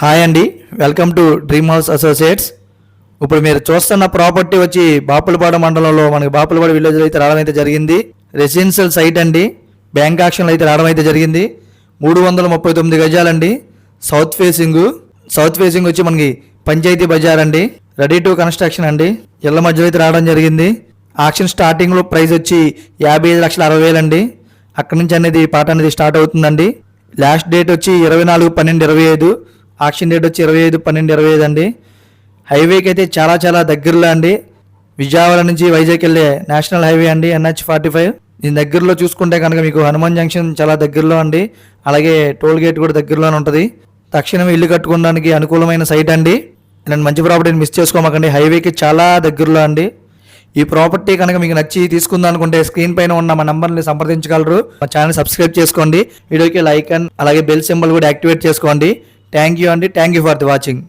Hi అండి. Welcome to dream house associates ఇప్పుడు మీరు చూస్తున్న ప్రాపర్టీ వచ్చి బాపులపాడు మండలంలో మనకి బాపులపాడు విలేజ్లో అయితే రావడం అయితే జరిగింది. రెసిడెన్షియల్ సైట్ అండి. బ్యాంక్ ఆక్షన్లో అయితే రావడం అయితే జరిగింది. మూడు వందల ముప్పై తొమ్మిది గజాలండి. సౌత్ ఫేసింగ్ సౌత్ ఫేసింగ్ వచ్చి మనకి పంచాయతీ బజార్ అండి. రెడీ టు కన్స్ట్రక్షన్ అండి. ఇళ్ళ మధ్యలో అయితే రావడం జరిగింది. ఆక్షన్ స్టార్టింగ్లో ప్రైస్ వచ్చి యాభై ఐదు లక్షల అరవై వేలండి అక్కడి నుంచి అనేది పాట అనేది స్టార్ట్ అవుతుందండి. లాస్ట్ డేట్ వచ్చి ఇరవై నాలుగు పన్నెండు ఇరవై ఐదు. ఆక్షన్ డేట్ వచ్చి ఇరవై ఐదు పన్నెండు ఇరవై ఐదు అండి. హైవేకి అయితే చాలా చాలా దగ్గరలో అండి. విజయవాడ నుంచి వైజాగ్ వెళ్ళే నేషనల్ హైవే అండి ఎన్హెచ్ ఫార్టీ ఫైవ్. దీని దగ్గరలో చూసుకుంటే కనుక మీకు హనుమాన్ జంక్షన్ చాలా దగ్గరలో అండి. అలాగే టోల్ గేట్ కూడా దగ్గరలోనే ఉంటుంది. తక్షణం ఇల్లు కట్టుకోవడానికి అనుకూలమైన సైట్ అండి. నేను మంచి ప్రాపర్టీని మిస్ చేసుకోమాకండి. హైవేకి చాలా దగ్గరలో అండి. ఈ ప్రాపర్టీ కనుక మీకు నచ్చి తీసుకుందాం అనుకుంటే స్క్రీన్ పైన ఉన్న మా నంబర్ని సంప్రదించగలరు. మా ఛానల్ సబ్స్క్రైబ్ చేసుకోండి. వీడియోకి లైక్ అండ్ అలాగే బెల్ సింబల్ కూడా యాక్టివేట్ చేసుకోండి. థ్యాంక్ యూ అండి thank you for the watching